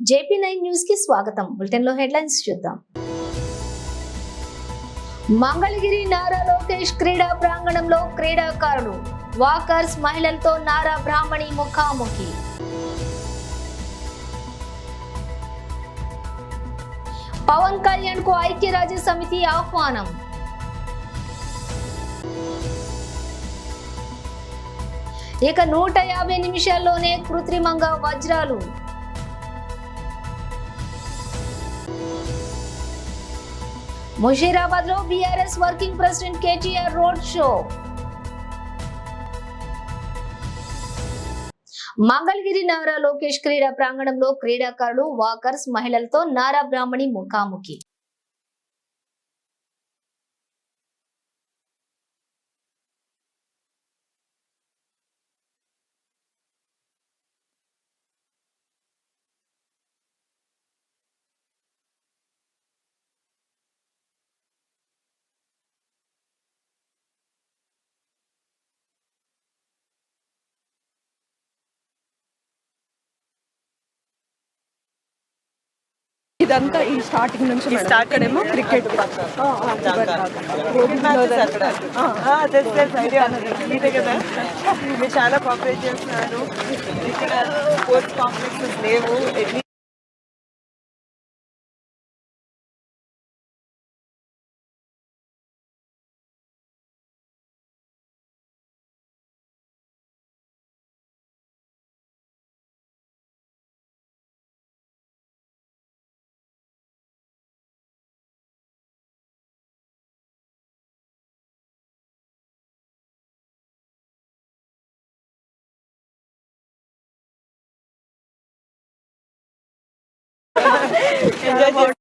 JP nine న్యూస్కి స్వాగతం. బులెటిన్లో హెడ్లైన్స్ చూద్దాం. మంగళగిరి నారా లోకేష్ క్రీడా ప్రాంగణంలో క్రీడాకారులు వాకర్స్ మహిళలతో నారా బ్రాహ్మణి ముఖాముఖి. పవన్ కళ్యాణ్కు ఐక్యరాజ్య సమితి ఆహ్వానం. ఇక నూట యాభై నిమిషాల్లోనే కృత్రిమంగా వజ్రాలు. ముషీరాబాద్లో BRS working president KTR road show. Mangalagiri Nara Lokesh క్రీడా ప్రాంగణంలో క్రీడాకారులు వాకర్స్ మహిళలతో నారా బ్రాహ్మణి ముఖాముఖి. ఇదంతా ఈ స్టార్టింగ్ నుంచి మేడం. ఇక్కడేమో క్రికెట్. చాలా కోఆపరేట్ చేస్తున్నారు. స్పోర్ట్స్ కాంప్లెక్సెస్ లేవు. ఎన్ని ఎంజాయ్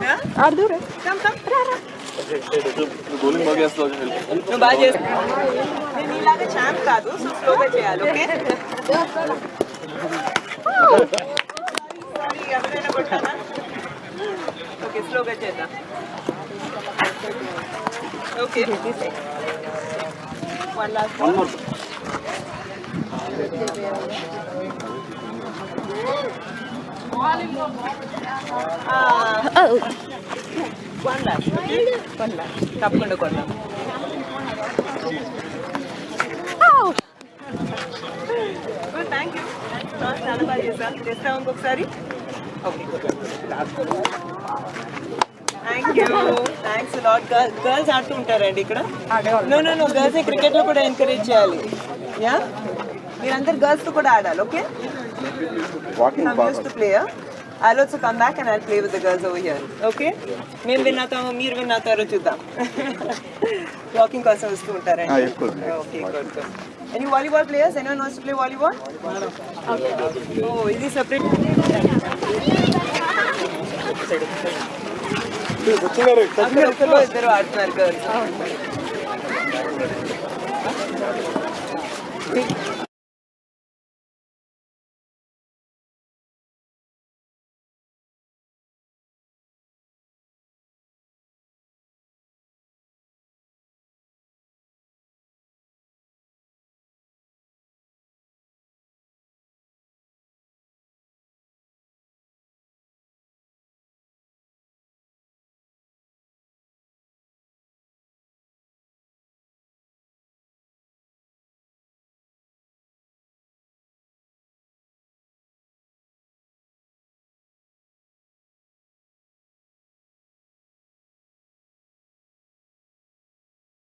చేస్తున్నారు ఆడుదురే కమ్ కమ్ రా రా బౌలింగ్ బాగా చేస్తావు నువ్వు బాగా చేస్తున్నావు నేను ఇలాగా ఛాంప్ కాదు సో స్లోగా చేయాలి ఓకే సారీ ఎవరైనా కొట్టాలా ఓకే స్లోగా చేద్దాం okay one last one more one last one last తప్పకుండా కొడదాం. థ్యాంక్ యూ చాలా బాగా చేసా చేస్తాం ఇంకొకసారి thank you thanks lot girls ఆడుతూ ఉంటారండి ఇక్కడ నో నో నో గర్ల్స్ క్రికెట్లో కూడా ఎంకరేజ్ చేయాలి యా మీరందరు గర్ల్స్తో కూడా ఆడాలి okay to player. I'll also come back and I'll play with the girls over here. Okay? మేము విన్ అవుతామో మీరు విన్ అవుతారో చూద్దాం వాకింగ్ కోసం వస్తూ ఉంటారండి. Okay good good any volleyball players any wants to play volleyball oh ఇది separate అక్కడ ఒకరు ఇద్దరు ఆడుతున్నారు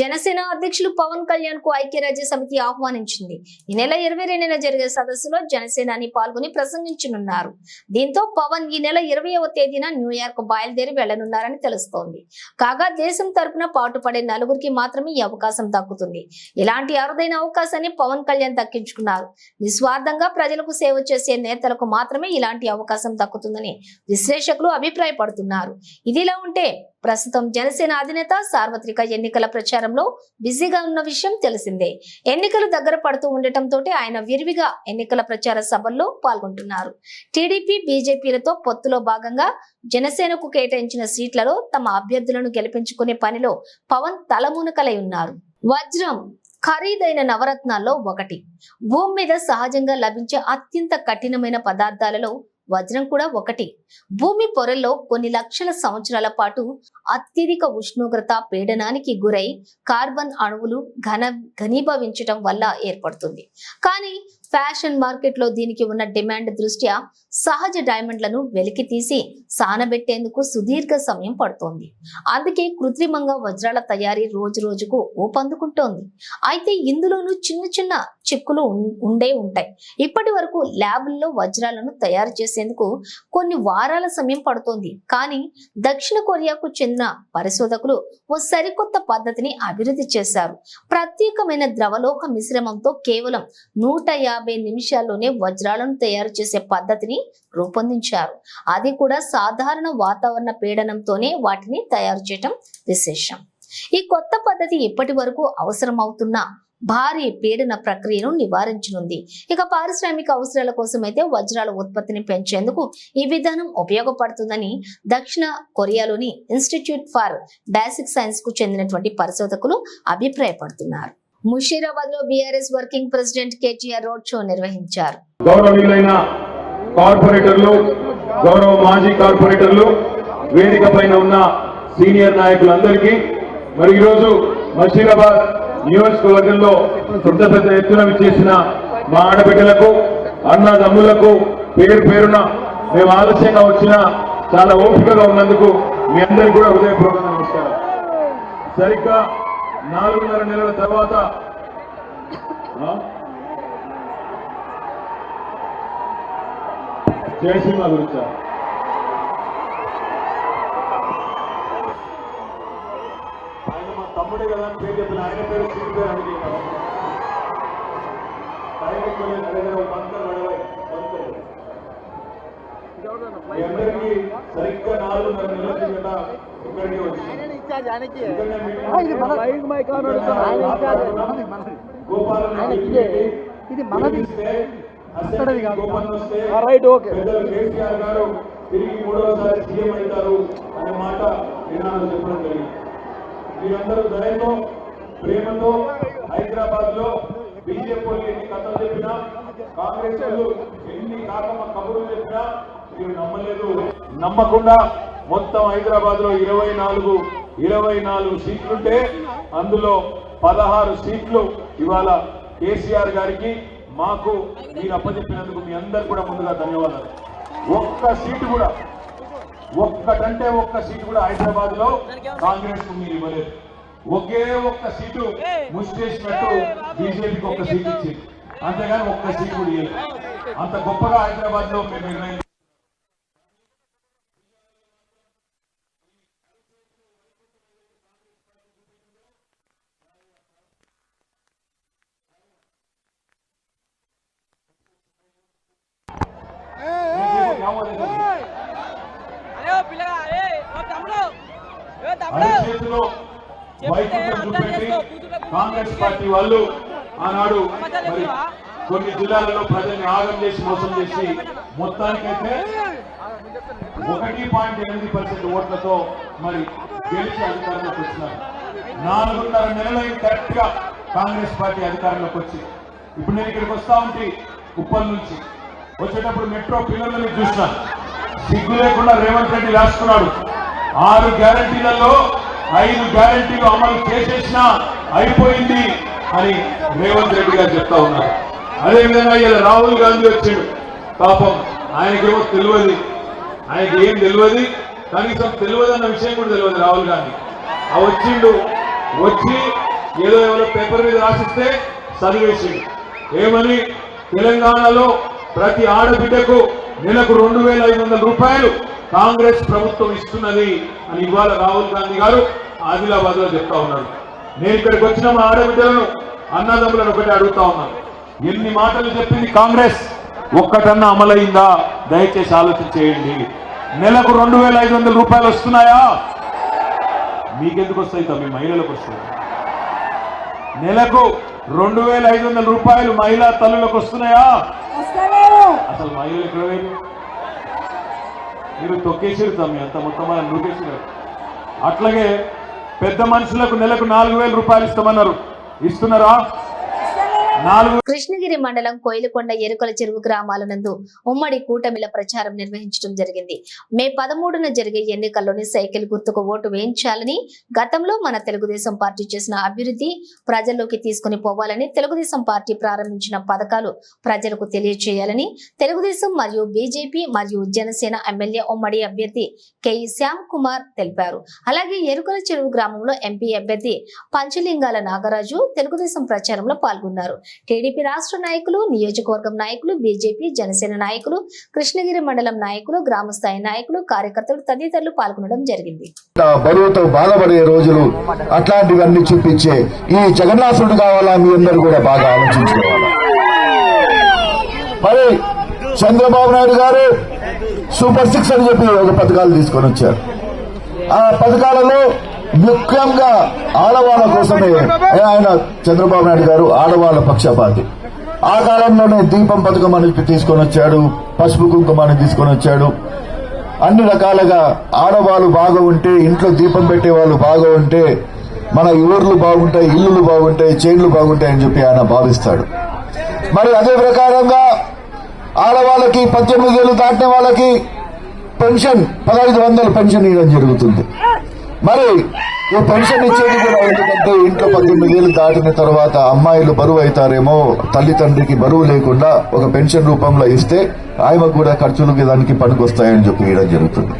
జనసేన అధ్యక్షులు పవన్ కళ్యాణ్కు ఐక్యరాజ్య సమితి ఆహ్వానించింది. ఈ నెల ఇరవై రెండున జరిగే సదస్సులో జనసేనాని పాల్గొని ప్రసంగించనున్నారు. దీంతో పవన్ ఈ నెల ఇరవైవ తేదీన న్యూయార్క్ బయలుదేరి వెళ్ళనున్నారని తెలుస్తోంది. కాగా దేశం తరపున పాటుపడే నలుగురికి మాత్రమే ఈ అవకాశం దక్కుతుంది. ఇలాంటి అరుదైన అవకాశాన్ని పవన్ కళ్యాణ్ దక్కించుకున్నారు. నిస్వార్థంగా ప్రజలకు సేవ చేసే నేతలకు మాత్రమే ఇలాంటి అవకాశం దక్కుతుందని విశ్లేషకులు అభిప్రాయపడుతున్నారు. ఇదిలా ఉంటే ప్రస్తుతం జనసేన అధినేత సార్వత్రిక ఎన్నికల ప్రచారంలో బిజీగా ఉన్న విషయం తెలిసిందే. ఎన్నికలు దగ్గర పడుతూ ఉండటంతో ఆయన విరివిగా ఎన్నికల ప్రచార సభల్లో పాల్గొంటున్నారు. టీడీపీ బీజేపీలతో పొత్తులో భాగంగా జనసేనకు కేటాయించిన సీట్లలో తమ అభ్యర్థులను గెలిపించుకునే పనిలో పవన్ తలమునకలై ఉన్నారు. వజ్రం ఖరీదైన నవరత్నాల్లో ఒకటి. భూమి మీద సహజంగా లభించే అత్యంత కఠినమైన పదార్థాలలో వజ్రం కూడా ఒకటి. భూమి పొరల్లో కొన్ని లక్షల సంవత్సరాల పాటు అత్యధిక ఉష్ణోగ్రత పీడనానికి గురై కార్బన్ అణువులు ఘన ఘనీభవించటం వల్ల ఏర్పడుతుంది. కానీ ఫ్యాషన్ మార్కెట్లో దీనికి ఉన్న డిమాండ్ దృష్ట్యా సహజ డైమండ్లను వెలికి తీసి సానబెట్టేందుకు సుదీర్ఘ సమయం పడుతోంది. అందుకే కృత్రిమంగా వజ్రాల తయారీ రోజు రోజుకు ఊపందుకుంటోంది. అయితే ఇందులోనూ చిన్న చిన్న చిక్కులు ఉండే ఉంటాయి. ఇప్పటి వరకు ల్యాబుల్లో వజ్రాలను తయారు చేసేందుకు కొన్ని వారాల సమయం పడుతోంది. కానీ దక్షిణ కొరియాకు చెందిన పరిశోధకులు ఓ సరికొత్త పద్ధతిని అభివృద్ధి చేశారు. ప్రత్యేకమైన ద్రవలోక మిశ్రమంతో కేవలం నూట యాభై నిమిషాల్లోనే వజ్రాలను తయారు చేసే పద్ధతిని రూపొందించారు. అది కూడా సాధారణ వాతావరణ పీడనంతోనే వాటిని తయారు చేయటం విశేషం. ఈ కొత్త పద్ధతి ఇప్పటి వరకు అవసరమవుతున్న భారీ పీడన ప్రక్రియను నివారించనుంది. ఇక పారిశ్రామిక అవసరాల కోసం అయితే వజ్రాల ఉత్పత్తిని పెంచేందుకు ఈ విధానం ఉపయోగపడుతుందని దక్షిణ కొరియాలోని ఇన్స్టిట్యూట్ ఫర్ బేసిక్ సైన్స్కు చెందినటువంటి పరిశోధకులు అభిప్రాయపడుతున్నారు. ముషీరాబాద్లో BRS working president KTR road show నిర్వహించారు. కార్పొరేటర్లు గౌరవ మాజీ కార్పొరేటర్లు వేదిక పైన ఉన్న సీనియర్ నాయకులందరికీ మరి ఈరోజు మషీరాబాద్ నియోజకవర్గంలో పెద్ద పెద్ద ఎత్తున విచ్చేసిన మా ఆడబిడ్డలకు అన్నదమ్ములకు పేరు పేరున మేము ఆలస్యంగా వచ్చిన చాలా ఓపికగా ఉన్నందుకు మీ అందరికీ కూడా హృదయపూర్వక నమస్కారం. సరిగ్గా నాలుగున్నర నెలల తర్వాత ఆ? జయసింహ గురించా. ఆయన మా తమ్ముడే కదా అని పేరు చెప్పిన ఆయన పేరు సిరి పేరు అని చెప్పాను. మీ అందరికీ సరిగ్గా నాలుగున్నర నెలల కిందట ఇక్కడికి వచ్చింది ఇది మనది. అక్కడది కాదు. Right okay. కేసీఆర్ గారు తిరిగి మూడవసారి సీఎం అవుతారు అనే మాట నినాదం చెప్పడం జరిగింది. మీరందరూ దయతో ప్రేమతో హైదరాబాద్లో బీజేపీ వాళ్ళు ఎన్ని కథలు చెప్పినా కాంగ్రెస్ వాళ్ళు ఎన్ని కాకమ్మ కబుర్లు చెప్పినా మీరు నమ్మలేదు. నమ్మకుండా మొత్తం హైదరాబాద్లో ఇరవై నాలుగు ఇరవై నాలుగు సీట్లుంటే అందులో పదహారు సీట్లు ఇవాళ కేసీఆర్ గారికి మాకు మీరు అప్పచెప్పినందుకు మీ అందరు కూడా ముందుగా ధన్యవాదాలు. ఒక్క సీటు కూడా ఒక్కటంటే ఒక్క సీటు కూడా హైదరాబాద్లో కాంగ్రెస్కు మీరు ఇవ్వలేదు. ఒకే ఒక్క సీటు ముష్టేసినట్టు బీజేపీకి ఒక్క సీట్ ఇచ్చింది. అంతేగాని ఒక్క సీటు కూడా ఇవ్వలేదు. అంత గొప్పగా హైదరాబాద్లో మేము నిర్ణయం అరచేతిలో వైకుంఠం చూపెట్టి కాంగ్రెస్ పార్టీ వాళ్ళు ఆనాడు మరి కొన్ని జిల్లాలలో ప్రజల్ని ఆగం చేసి మోసం చేసి మొత్తానికైతే ఒకటి పాయింట్ ఎనిమిది పర్సెంట్ ఓట్లతో మరి గెలిచి అధికారంలోకి వచ్చినారు. నాలుగున్నర నెలలైన కరెక్ట్గా కాంగ్రెస్ పార్టీ అధికారంలోకి వచ్చి. ఇప్పుడు నేను ఇక్కడికి వస్తా ఉంటే ఉప్పల్ నుంచి. వచ్చేటప్పుడు మెట్రో పిల్లలని చూసినాను సిగ్గు లేకుండా రేవంత్ రెడ్డి రాసుకున్నాడు. ఆరు గ్యారంటీలలో ఐదు గ్యారంటీలు అమలు చేసేసినా అయిపోయింది అని రేవంత్ రెడ్డి గారు చెప్తా ఉన్నారు. అదేవిధంగా ఇలా రాహుల్ గాంధీ వచ్చాడు. పాపం ఆయనకేమో తెలియదు. ఆయనకి ఏం తెలియదు. కనీసం తెలియదు అన్న విషయం కూడా తెలియదు రాహుల్ గాంధీ. ఆ వచ్చిండు. వచ్చి ఏదో ఎవరో పేపర్ మీద రాసిస్తే చదివేసిండు. ఏమని? తెలంగాణలో ప్రతి ఆడబిడ్డకు నెలకు రెండు వేల ఐదు వందల రూపాయలు కాంగ్రెస్ ప్రభుత్వం ఇస్తున్నది అని ఇవాళ రాహుల్ గాంధీ గారు ఆదిలాబాద్లో చెప్తా ఉన్నారు. నేను ఇక్కడికి వచ్చిన మా ఆడబిడ్డలను అన్నదమ్ములను ఒకటి అడుగుతా ఉన్నాను. ఎన్ని మాటలు చెప్పింది కాంగ్రెస్? ఒక్కటన్నా అమలైందా? దయచేసి ఆలోచన చేయండి. నెలకు రెండు వేల ఐదు వందల రూపాయలు వస్తున్నాయా? మీకెందుకు వస్తాయి తమ్మి? మహిళలకు వస్తాయి నెలకు రెండు వేల ఐదు వందల రూపాయలు మహిళా తల్లులకు వస్తున్నాయా? అసలు మహిళలు ఎక్కడ? మీరు తొక్కేసారు తమ్మి అంత మొత్తం నూకేసారు అట్లాగే పెద్ద మనుషులకు నెలకు నాలుగు వేల రూపాయలు ఇస్తామన్నారు. ఇస్తున్నారా? కృష్ణగిరి మండలం కోయిలకొండ ఎరుకల చెరువు గ్రామాల నందు ఉమ్మడి కూటమిల ప్రచారం నిర్వహించడం జరిగింది. మే పదమూడున జరిగే ఎన్నికల్లోని సైకిల్ గుర్తుకు ఓటు వేయించాలని గతంలో మన తెలుగుదేశం పార్టీ చేసిన అభివృద్ధి ప్రజల్లోకి తీసుకుని పోవాలని తెలుగుదేశం పార్టీ ప్రారంభించిన పథకాలు ప్రజలకు తెలియజేయాలని తెలుగుదేశం మరియు బీజేపీ మరియు జనసేన ఎమ్మెల్యే ఉమ్మడి అభ్యర్థి కెఈ శ్యామ్ కుమార్ తెలిపారు. అలాగే ఎరుకల చెరువు గ్రామంలో ఎంపీ అభ్యర్థి పంచలింగాల నాగరాజు తెలుగుదేశం ప్రచారంలో పాల్గొన్నారు. టీడీపీ రాష్ట్ర నాయకులు నియోజకవర్గం నాయకులు బీజేపీ జనసేన నాయకులు కృష్ణగిరి మండలం నాయకులు గ్రామస్థాయి నాయకులు కార్యకర్తలు తదితరులు పాల్గొనడం జరిగింది. బరువుతో బాధపడే రోజులు అట్లాంటివన్నీ చూపించే ఈ జగన్నాథుడు కావాలా మీ అందరూ కూడా బాగా ఆలోచించుకోవాలి. మరి చంద్రబాబు నాయుడు గారు సూపర్ సిక్స్ అని చెప్పి ఒక పథకాలు తీసుకొని వచ్చారు. ఆ పథకాలలో ముఖ్యంగా ఆడవాళ్ళ కోసమే. ఆయన చంద్రబాబు నాయుడు గారు ఆడవాళ్ళ పక్షపాతి. ఆ కాలంలోనే దీపం పథకం అని తీసుకొని వచ్చాడు పసుపు కుంకుమ అని తీసుకొని వచ్చాడు. అన్ని రకాలుగా ఆడవాళ్ళు బాగా ఉంటే ఇంట్లో దీపం పెట్టే వాళ్ళు బాగా ఉంటే మన ఊర్లు బాగుంటాయి ఇల్లులు బాగుంటాయి చేన్లు బాగుంటాయి అని చెప్పి ఆయన భావిస్తాడు. మరి అదే ప్రకారంగా ఆడవాళ్ళకి పద్దెనిమిది ఏళ్ళు దాటిన వాళ్ళకి పెన్షన్ పదహైదు వందలు పెన్షన్ ఇవ్వడం జరుగుతుంది. మరి ఈ పెన్షన్ ఇచ్చేది కూడా ఎందుకంటే ఇంట్లో పద్దెనిమిది ఏళ్ళు దాటిన తర్వాత అమ్మాయిలు బరువు అవుతారేమో తల్లిదండ్రికి బరువు లేకుండా ఒక పెన్షన్ రూపంలో ఇస్తే ఆయనకు కూడా ఖర్చులకి దానికి పనికొస్తాయని చెప్పి ఇవ్వడం జరుగుతుంది.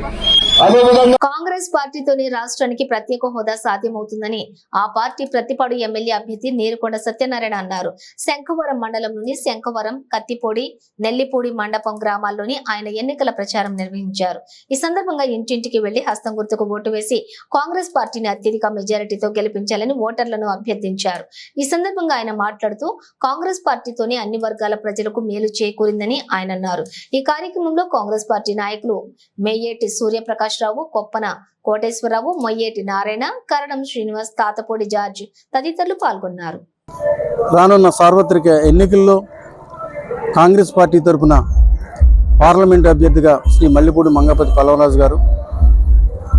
కాంగ్రెస్ పార్టీతోనే రాష్ట్రానికి ప్రత్యేక హోదా సాధ్యమవుతుందని ఆ పార్టీ ప్రతిపాడు ఎమ్మెల్యే అభ్యర్థి నీరుకొండ సత్యనారాయణ అన్నారు. శంఖవరం మండలంలోని శంఖవరం కత్తిపూడి నెల్లిపూడి మండపం గ్రామాల్లోని ఆయన ఎన్నికల ప్రచారం నిర్వహించారు. ఈ సందర్భంగా ఇంటింటికి వెళ్ళి హస్తం గుర్తుకు ఓటు వేసి కాంగ్రెస్ పార్టీని అత్యధిక మెజారిటీతో గెలిపించాలని ఓటర్లను అభ్యర్థించారు. ఈ సందర్భంగా ఆయన మాట్లాడుతూ కాంగ్రెస్ పార్టీతోనే అన్ని వర్గాల ప్రజలకు మేలు చేకూరిందని ఆయన అన్నారు. ఈ కార్యక్రమంలో కాంగ్రెస్ పార్టీ నాయకులు మేయేటి సూర్యప్రకాష్ రావు కొప్పన కోటేశ్వరరావు మొయ్యేటి నారాయణ కరణం శ్రీనివాస్ తాతపూడి జార్జ్ తదితరులు పాల్గొన్నారు. రానున్న సార్వత్రిక ఎన్నికల్లో కాంగ్రెస్ పార్టీ తరఫున పార్లమెంట్ అభ్యర్థిగా శ్రీ మల్లిపూడి మంగపతి పల్లవరాజు గారు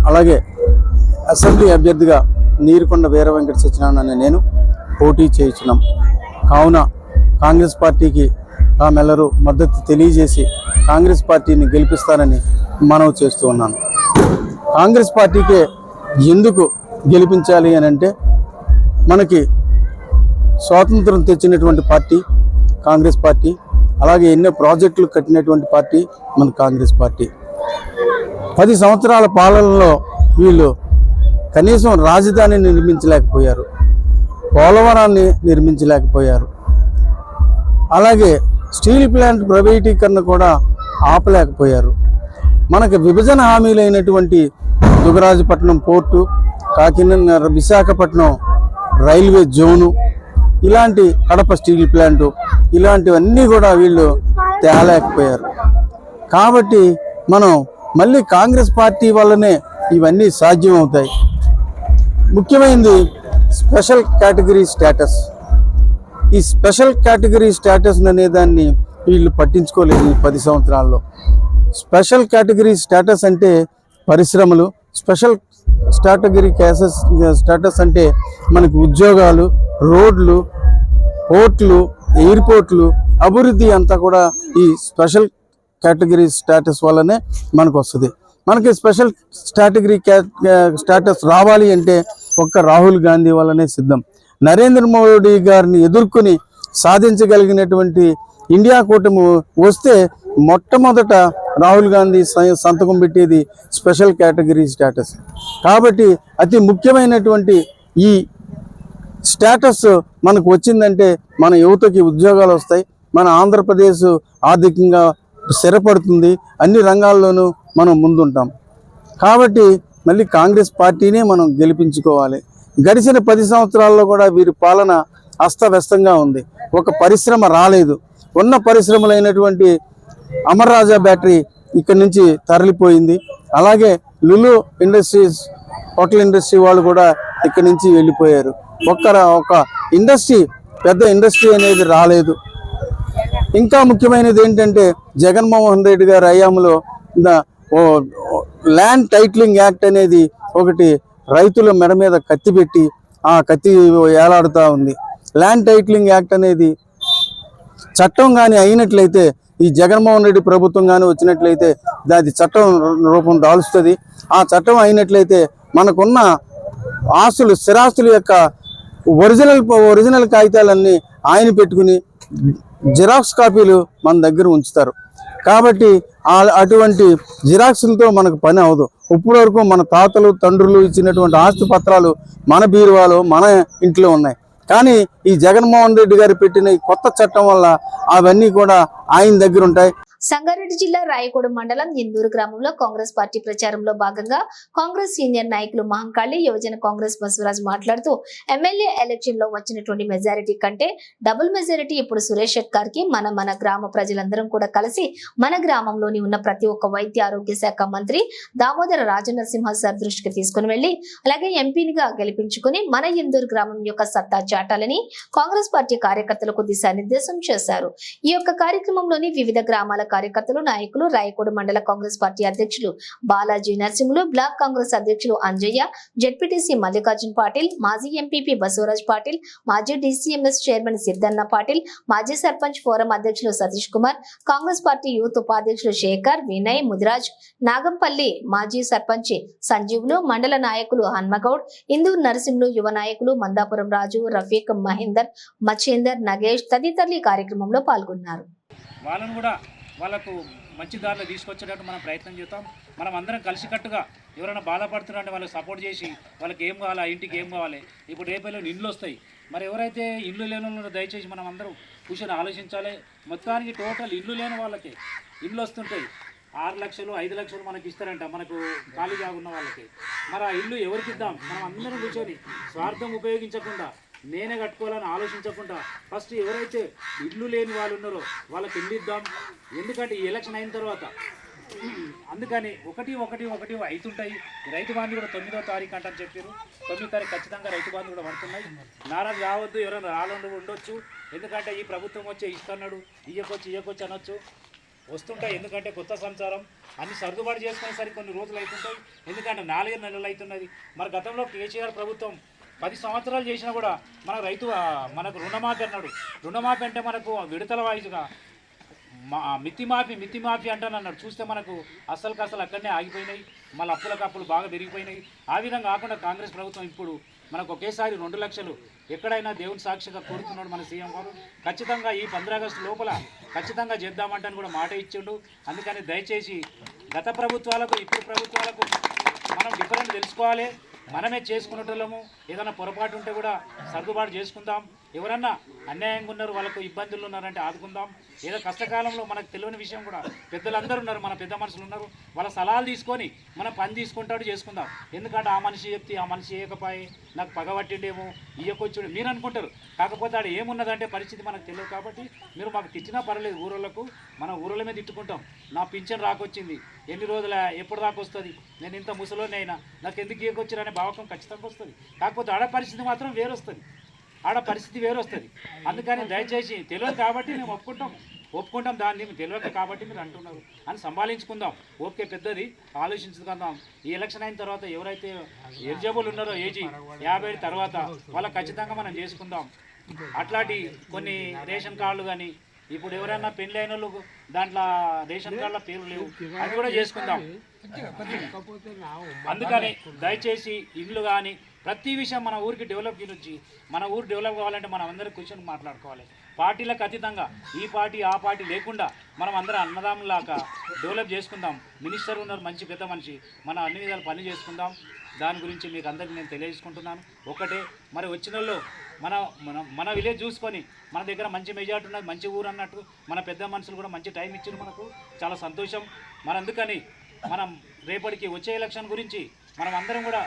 అలాగే అసెంబ్లీ అభ్యర్థిగా నీరుకొండ వీర వెంకట సత్యనారాయణ అనే నేను పోటీ చేయించున్నాం కావున కాంగ్రెస్ పార్టీకి తామెల్లరూ మద్దతు తెలియజేసి కాంగ్రెస్ పార్టీని గెలిపిస్తారని మనవి చేస్తూ ఉన్నాను. కాంగ్రెస్ పార్టీకే ఎందుకు గెలిపించాలి అని అంటే మనకి స్వాతంత్రం తెచ్చినటువంటి పార్టీ కాంగ్రెస్ పార్టీ అలాగే ఎన్నో ప్రాజెక్టులు కట్టినటువంటి పార్టీ మన కాంగ్రెస్ పార్టీ. పది సంవత్సరాల పాలనలో వీళ్ళు కనీసం రాజధానిని నిర్మించలేకపోయారు పోలవరాన్ని నిర్మించలేకపోయారు. అలాగే స్టీల్ ప్లాంట్ ప్రైవేటీకరణ కూడా ఆపలేకపోయారు. మనకు విభజన హామీలైనటువంటి Dugarajapatnam port Kakinada Visakhapatnam railway zone ఇలాంటి కడప స్టీల్ ప్లాంటు ఇలాంటివన్నీ కూడా వీళ్ళు తేలేకపోయారు. కాబట్టి మనం మళ్ళీ కాంగ్రెస్ పార్టీ వల్లనే ఇవన్నీ సాధ్యం అవుతాయి ముఖ్యమైనది స్పెషల్ కేటగిరీ స్టేటస్. ఈ స్పెషల్ కేటగిరీ స్టేటస్ అనే దాన్ని వీళ్ళు పట్టించుకోలేదు ఈ పది సంవత్సరాల్లో. స్పెషల్ కేటగిరీ స్టేటస్ అంటే పరిశ్రమలు స్పెషల్ స్టాటగిరీ క్యాసెస్ స్టేటస్ అంటే మనకు ఉద్యోగాలు రోడ్లు పోర్ట్లు ఎయిర్పోర్ట్లు అభివృద్ధి అంతా కూడా ఈ స్పెషల్ కేటగిరీ స్టేటస్ వల్లనే మనకు వస్తుంది. మనకి స్పెషల్ స్టాటగిరీ స్టేటస్ రావాలి అంటే ఒక్క రాహుల్ గాంధీ వల్లనే సిద్ధం. నరేంద్ర మోడీ గారిని ఎదుర్కొని సాధించగలిగినటువంటి ఇండియా కూటమి వస్తే మొట్టమొదట రాహుల్ గాంధీ సంతకం పెట్టేది స్పెషల్ కేటగిరీ స్టేటస్. కాబట్టి అతి ముఖ్యమైనటువంటి ఈ స్టేటస్ మనకు వచ్చిందంటే మన యువతకి ఉద్యోగాలు వస్తాయి మన ఆంధ్రప్రదేశ్ ఆర్థికంగా స్థిరపడుతుంది అన్ని రంగాల్లోనూ మనం ముందుంటాం. కాబట్టి మళ్ళీ కాంగ్రెస్ పార్టీనే మనం గెలిపించుకోవాలి. గడిచిన పది సంవత్సరాల్లో కూడా వీరి పాలన అస్తవ్యస్తంగా ఉంది. ఒక పరిశ్రమ రాలేదు. ఉన్న పరిశ్రమలైనటువంటి అమర్రాజా బ్యాటరీ ఇక్కడి నుంచి తరలిపోయింది. అలాగే లులు ఇండస్ట్రీస్ హోటల్ ఇండస్ట్రీ వాళ్ళు కూడా ఇక్కడి నుంచి వెళ్ళిపోయారు. ఒక్క ఒక ఇండస్ట్రీ పెద్ద ఇండస్ట్రీ అనేది రాలేదు. ఇంకా ముఖ్యమైనది ఏంటంటే జగన్మోహన్ రెడ్డి గారి హయాంలో ల్యాండ్ టైటిలింగ్ యాక్ట్ అనేది ఒకటి రైతుల మెడ మీద కత్తి పెట్టి ఆ కత్తి ఏలాడుతూ ఉంది. ల్యాండ్ టైటిలింగ్ యాక్ట్ అనేది చట్టం కానీ అయినట్లయితే ఈ జగన్మోహన్ రెడ్డి ప్రభుత్వం కానీ వచ్చినట్లయితే దాది చట్టం రూపం దాల్చుతుంది ఆ చట్టం అయినట్లయితే మనకున్న ఆస్తులు స్థిరాస్తుల యొక్క ఒరిజినల్ ఒరిజినల్ కాగితాలన్నీ ఆయన పెట్టుకుని జిరాక్స్ కాపీలు మన దగ్గర ఉంచుతారు. కాబట్టి అటువంటి జిరాక్స్లతో మనకు పని అవదు ఇప్పటి వరకు మన తాతలు తండ్రులు ఇచ్చినటువంటి ఆస్తి పత్రాలు మన బీరువాలో మన ఇంట్లో ఉన్నాయి. కానీ ఈ జగన్మోహన్ రెడ్డి గారు పెట్టిన ఈ కొత్త చట్టం వల్ల అవన్నీ కూడా ఆయన దగ్గర ఉంటాయి. సంగారెడ్డి జిల్లా రాయకోడ మండలం ఇందూరు గ్రామంలో కాంగ్రెస్ పార్టీ ప్రచారంలో భాగంగా కాంగ్రెస్ సీనియర్ నాయకులు మహంకాళి యువజన కాంగ్రెస్ బసవరాజ్ మాట్లాడుతూ ఎమ్మెల్యే ఎలక్షన్లో వచ్చినటువంటి మెజారిటీ కంటే డబుల్ మెజారిటీ ఇప్పుడు సురేష్ షెట్కార్కి మన మన గ్రామ ప్రజలందరం కూడా కలిసి మన గ్రామంలోని ఉన్న ప్రతి ఒక్క వైద్య ఆరోగ్య శాఖ మంత్రి దామోదర రాజనరసింహ సార్ దృష్టికి తీసుకుని వెళ్ళి అలాగే ఎంపీనిగా గెలిపించుకుని మన ఇందూరు గ్రామం యొక్క సత్తా చాటాలని కాంగ్రెస్ పార్టీ కార్యకర్తలకు దిశానిర్దేశం చేశారు. ఈ యొక్క కార్యక్రమంలోని వివిధ గ్రామాల కార్యకర్తలు నాయకులు రాయకోడు మండల కాంగ్రెస్ పార్టీ అధ్యక్షులు బాలాజీ నరసింహులు బ్లాక్ కాంగ్రెస్ అధ్యక్షులు అంజయ్య జెడ్పీటీసీ మల్లికార్జున్ పాటిల్ మాజీ ఎంపీపీ బసవరాజ్ పాటిల్ మాజీ డీసీఎంఎస్ చైర్మన్ సిద్ధన్న పాటిల్ మాజీ సర్పంచ్ ఫోరం అధ్యక్షులు Satish Kumar Congress party youth ఉపాధ్యక్షులు శేఖర్ వినయ్ ముదిరాజ్ నాగంపల్లి మాజీ సర్పంచ్ సంజీవులు మండల నాయకులు హన్మగౌడ్ ఇందూర్ నరసింహులు యువ నాయకులు మందాపురం రాజు రఫీక్ మహేందర్ మచేందర్ నగేష్ తదితరులు ఈ కార్యక్రమంలో పాల్గొన్నారు. వాళ్ళను కూడా వాళ్ళకు మంచి దారిలో తీసుకొచ్చేటట్టు మనం ప్రయత్నం చేస్తాం మనం అందరం కలిసికట్టుగా ఎవరైనా బాధపడుతున్నారంటే వాళ్ళకి సపోర్ట్ చేసి వాళ్ళకి ఏం కావాలి ఇంటికి ఏం కావాలి? ఇప్పుడు రేపేలో ఇండ్లు వస్తాయి. మరి ఎవరైతే ఇల్లు లేని వాళ్ళు దయచేసి మనం అందరం కూర్చొని ఆలోచించాలి. మొత్తానికి టోటల్ ఇల్లు లేని వాళ్ళకి ఇండ్లు వస్తుంటాయి. ఆరు లక్షలు ఐదు లక్షలు మనకి ఇస్తారంట మనకు ఖాళీ జాగా ఉన్న వాళ్ళకి. మరి ఆ ఇల్లు ఎవరికి ఇద్దాం? మనం అందరం కూర్చొని స్వార్థం ఉపయోగించకుండా నేనే కట్టుకోవాలని ఆలోచించకుండా ఫస్ట్ ఎవరైతే ఇల్లు లేని వాళ్ళు ఉన్నారో వాళ్ళకి ఇల్లు ఇద్దాం? ఎందుకంటే ఈ ఎలక్షన్ అయిన తర్వాత. అందుకని ఒకటి ఒకటి ఒకటి అవుతుంటాయి. రైతు బంధు కూడా తొమ్మిదో తారీఖు అంటని చెప్పారు. తొమ్మిదో తారీఖు ఖచ్చితంగా రైతు బంధు కూడా పడుతున్నాయి. నారాజు కావద్దు ఎవరైనా రాలండు ఉండొచ్చు. ఎందుకంటే ఈ ప్రభుత్వం వచ్చి ఇస్తున్నాడు ఇయ్యకొచ్చి ఇయ్యకొచ్చి అనొచ్చు. వస్తుంటాయి ఎందుకంటే కొత్త సంచారం. అన్ని సర్దుబాటు చేసుకునేసరికి కొన్ని రోజులు అవుతుంటాయి. ఎందుకంటే నాలుగు నెలలు అవుతున్నది. మరి గతంలో కేసీఆర్ ప్రభుత్వం పది సంవత్సరాలు చేసినా కూడా మన రైతు మనకు రుణమాఫీ అన్నాడు. రుణమాఫీ అంటే మనకు విడతల వాయిస్గా మా మితి మాఫీ మితి మాఫీ అంటాను అన్నాడు. చూస్తే మనకు అసలు కసలు అక్కడనే ఆగిపోయినాయి. మళ్ళీ అప్పులకు అప్పులు బాగా పెరిగిపోయినాయి. ఆ విధంగా కాకుండా కాంగ్రెస్ ప్రభుత్వం ఇప్పుడు మనకు ఒకేసారి రెండు లక్షలు ఎక్కడైనా దేవుని సాక్షిగా కోరుతున్నాడు మన సీఎం గారు. ఖచ్చితంగా ఈ పంద్రా ఆగస్టు లోపల ఖచ్చితంగా చేద్దామంటని కూడా మాట ఇచ్చిండు. అందుకని దయచేసి గత ప్రభుత్వాలకు ఇప్పుడు ప్రభుత్వాలకు మనం డిఫరెంట్ తెలుసుకోవాలి. మనమే చేసుకునేటోళ్ళము. ఏదైనా పొరపాటు ఉంటే కూడా సర్దుబాటు చేసుకుందాం. ఎవరన్నా అన్యాయంగా ఉన్నారు వాళ్ళకు ఇబ్బందులు ఉన్నారంటే ఆదుకుందాం. ఏదో కష్టకాలంలో మనకు తెలియని విషయం కూడా. పెద్దలందరూ ఉన్నారు మన పెద్ద మనుషులు ఉన్నారు. వాళ్ళ సలహాలు తీసుకొని మనం పని తీసుకుంటాడు చేసుకుందాం. ఎందుకంటే ఆ మనిషి చెప్తే ఆ మనిషి ఏకపాయి. నాకు పగబట్టిండేమో ఇయ్యకొచ్చుడు. మీరు అనుకుంటారు. కాకపోతే ఆడ ఏమున్నదంటే పరిస్థితి మనకు తెలియదు కాబట్టి మీరు మాకు తెచ్చినా పర్లేదు ఊరోళ్ళకు. మన ఊరోళ్ళ మీద తిట్టుకుంటాం. నా పింఛన్ రాకొచ్చింది. ఎన్ని రోజుల ఎప్పుడు రాకొస్తుంది నేను ఇంత ముసలోనే అయినా. నాకు ఎందుకు ఇయ్యకొచ్చారనే భావకం ఖచ్చితంగా వస్తుంది. కాకపోతే ఆడ పరిస్థితి మాత్రం వేరు వస్తుంది ఆడ పరిస్థితి వేరు వస్తుంది. అందుకని దయచేసి తెలియదు కాబట్టి మేము ఒప్పుకుంటాం. ఒప్పుకుంటాం దాన్ని మీకు తెలియక కాబట్టి మీరు అంటున్నారు. అని సంభాళించుకుందాం ఓకే పెద్దది. ఆలోచించుకుందాం. ఈ ఎలక్షన్ అయిన తర్వాత ఎవరైతే ఎలిజిబుల్ ఉన్నారో ఏజీ యాభై ఏడు తర్వాత వాళ్ళ ఖచ్చితంగా మనం చేసుకుందాం. అట్లాంటి కొన్ని రేషన్ కార్డులు కానీ ఇప్పుడు ఎవరైనా పెళ్ళి అయిన వాళ్ళు దాంట్లో రేషన్ కార్డుల పేర్లు లేవు. అది కూడా చేసుకుందాం. అందుకని దయచేసి ఇల్లు కానీ ప్రతి విషయం మన ఊరికి డెవలప్ గురించి మన ఊరు డెవలప్ కావాలంటే మనం అందరం కూర్చొని మాట్లాడుకోవాలి. పార్టీలకు అతీతంగా ఈ పార్టీ ఆ పార్టీ లేకుండా మనం అందరం అన్నదాములాగా డెవలప్ చేసుకుందాం. మినిస్టర్ ఉన్నారు మంచి పెద్ద మనిషి. మనం అన్ని విధాలు పని చేసుకుందాం. దాని గురించి మీకు అందరికీ నేను తెలియజేసుకుంటున్నాను. ఒకటే మరి వచ్చిన వాళ్ళు మన మన మన విలేజ్ చూసుకొని మన దగ్గర మంచి మెజార్టీ ఉన్నది మంచి ఊరు అన్నట్టు మన పెద్ద మనుషులు కూడా మంచి టైం ఇచ్చారు మనకు. చాలా సంతోషం. మన అందుకని మనం రేపటికి వచ్చే ఎలక్షన్ గురించి మనం అందరం కూడా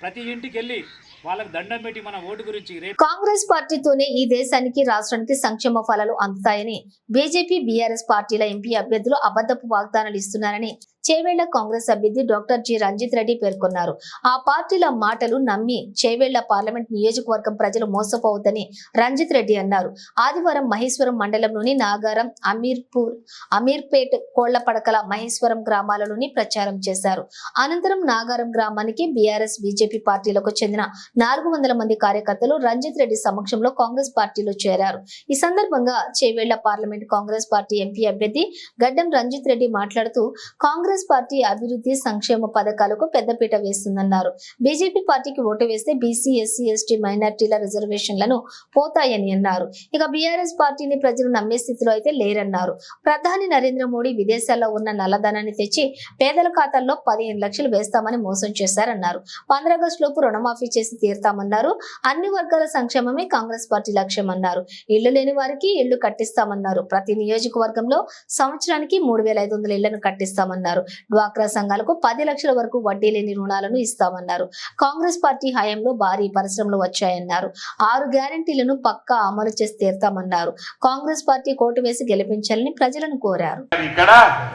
ప్రతి ఇంటికి వెళ్ళి వాళ్ళకి దండం పెట్టి మన ఓటు గురించి కాంగ్రెస్ పార్టీతోనే ఈ దేశానికి రాష్ట్రానికి సంక్షేమ ఫలాలు అందుతాయని బీజేపీ బీఆర్ఎస్ పార్టీల ఎంపీ అభ్యర్థులు అబద్ధపు వాగ్దానాలు ఇస్తున్నారని చేవేళ్ళ కాంగ్రెస్ అభ్యర్థి డాక్టర్ జి రంజిత్ రెడ్డి పేర్కొన్నారు. ఆ పార్టీల మాటలు నమ్మి చేవేళ్ళ పార్లమెంట్ నియోజకవర్గం ప్రజలు మోసపోవద్దని రంజిత్ రెడ్డి అన్నారు. ఆదివారం మహేశ్వరం మండలంలోని నాగారం అమీర్పూర్ అమీర్పేట్ కోళ్ళపడకల మహేశ్వరం గ్రామాలలోని ప్రచారం చేశారు. అనంతరం నాగారం గ్రామానికి బీఆర్ఎస్ బీజేపీ పార్టీలకు చెందిన నాలుగు వందల మంది కార్యకర్తలు రంజిత్ రెడ్డి సమక్షంలో కాంగ్రెస్ పార్టీలో చేరారు. ఈ సందర్భంగా Chevella parliament Congress party MP అభ్యర్థి గడ్డం రంజిత్ రెడ్డి మాట్లాడుతూ కాంగ్రెస్ కాంగ్రెస్ పార్టీ అభివృద్ధి సంక్షేమ పథకాలకు పెద్దపీట వేస్తుందన్నారు. బీజేపీ పార్టీకి ఓటు వేస్తే బీసీ ఎస్సీ ఎస్టీ మైనార్టీల రిజర్వేషన్లను పోతాయని అన్నారు. ఇక బీఆర్ఎస్ పార్టీని ప్రజలు నమ్మే స్థితిలో అయితే లేరన్నారు. ప్రధాని నరేంద్ర మోడీ విదేశాల్లో ఉన్న నల్లధనాన్ని తెచ్చి పేదల ఖాతాల్లో పదిహేను లక్షలు వేస్తామని మోసం చేశారన్నారు. పంద్రాగస్టు లోపు రుణమాఫీ చేసి తీరుతామన్నారు. అన్ని వర్గాల సంక్షేమమే కాంగ్రెస్ పార్టీ లక్ష్యం అన్నారు. ఇళ్ళు లేని వారికి ఇళ్ళు కట్టిస్తామన్నారు. ప్రతి నియోజకవర్గంలో సంవత్సరానికి మూడు వేల ఐదు వందల ఇళ్ళను కట్టిస్తామన్నారు. డ్వాక్రా సంఘాలకు పది లక్షల వరకు వడ్డీ లేని రుణాలను ఇస్తామన్నారు. కాంగ్రెస్ పార్టీ హయాంలో భారీ పరిశ్రమలు వచ్చాయన్నారు. ఆరు గ్యారంటీలను పక్కా అమలు చేసి తీరుతామన్నారు. కాంగ్రెస్ పార్టీ కోటు వేసి గెలిపించాలని ప్రజలను కోరారు. ఇక్కడ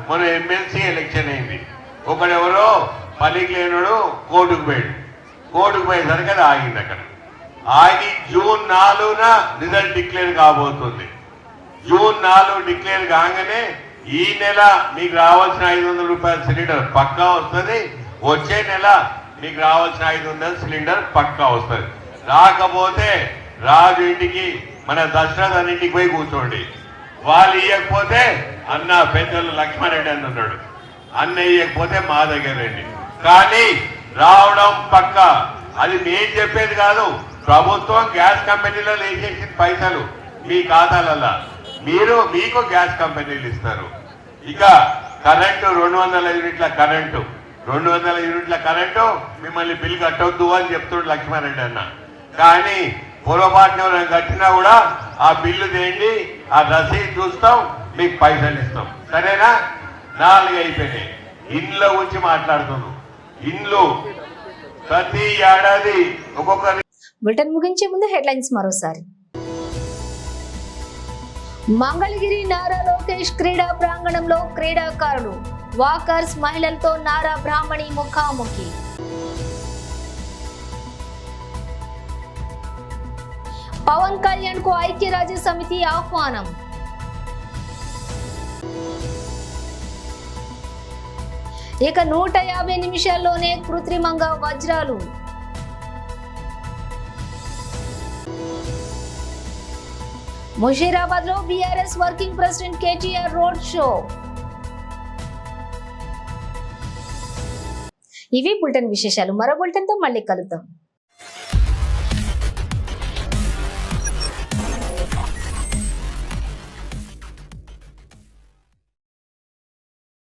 మన ఎమ్మెల్సీ ఎలక్షన్ అయింది. ఒకడెవరో పనికి లేనుడు కోర్టుకు పోయాడు. కోర్టుకు పోయేసరికి అది ఆగింది అక్కడ. ఆగి జూన్ నాలుగున రిజల్ట్ డిక్లేర్ కాబోతుంది. జూన్ నాలుగు డిక్లేర్ కాగానే ఈ నెల మీకు రావాల్సిన ఐదు వందల రూపాయల సిలిండర్ పక్కా వస్తుంది. వచ్చే నెల మీకు రావాల్సిన ఐదు వందల సిలిండర్ పక్కా వస్తుంది. రాకపోతే రాజు ఇంటికి మన దశరథ ఇంటికి పోయి కూర్చోండి. వాళ్ళు ఇవ్వకపోతే అన్న పెద్దలు లక్ష్మారెడ్డి అని ఉన్నాడు అన్న ఇవ్వకపోతే మా దగ్గర రండి. కానీ రావడం పక్క. అది నేను చెప్పేది కాదు. ప్రభుత్వం గ్యాస్ కంపెనీలో వేసేసిన పైసలు మీ ఖాతాలల్లా. మీరు మీకు గ్యాస్ కంపెనీలు ఇస్తారు. ఇక కరెంటు రెండు వందల యూనిట్ల కరెంటు. రెండు వందల యూనిట్ల కరెంటు మిమ్మల్ని బిల్ కట్టొద్దు అని చెప్తుడు లక్ష్మారెడ్డి అన్న. కానీ పొరపాటున ఎవరైనా కట్టినా కూడా ఆ బిల్లు తేండి ఆ రసీదు చూస్తాం మీకు పైసలు ఇస్తాం. సరేనా? నాలుగు అయిపోయినాయి. ఇండ్ల గురించి మాట్లాడుతున్నాం. ఇండ్లు ప్రతి ఏడాది ఒక్కొక్క బులెటిన్ ముగించే ముందు హెడ్లైన్స్ మరోసారి. మంగళగిరి నారా లోకేష్ క్రీడా ప్రాంగణంలో క్రీడాకారులు వాకర్స్ మహిళలతో నారా బ్రాహ్మణి ముఖాముఖి. పవన్ కళ్యాణ్కు ఐక్యరాజ్య సమితి ఆహ్వానం. ఇక నూట యాభై నిమిషాల్లోనే కృత్రిమంగా వజ్రాలు. ముషీరాబాద్లో BRS working president KTR road show. ఇవి బులెటిన్ విశేషాలు. మరో బులెటిన్తో మళ్ళీ కలుద్దాం.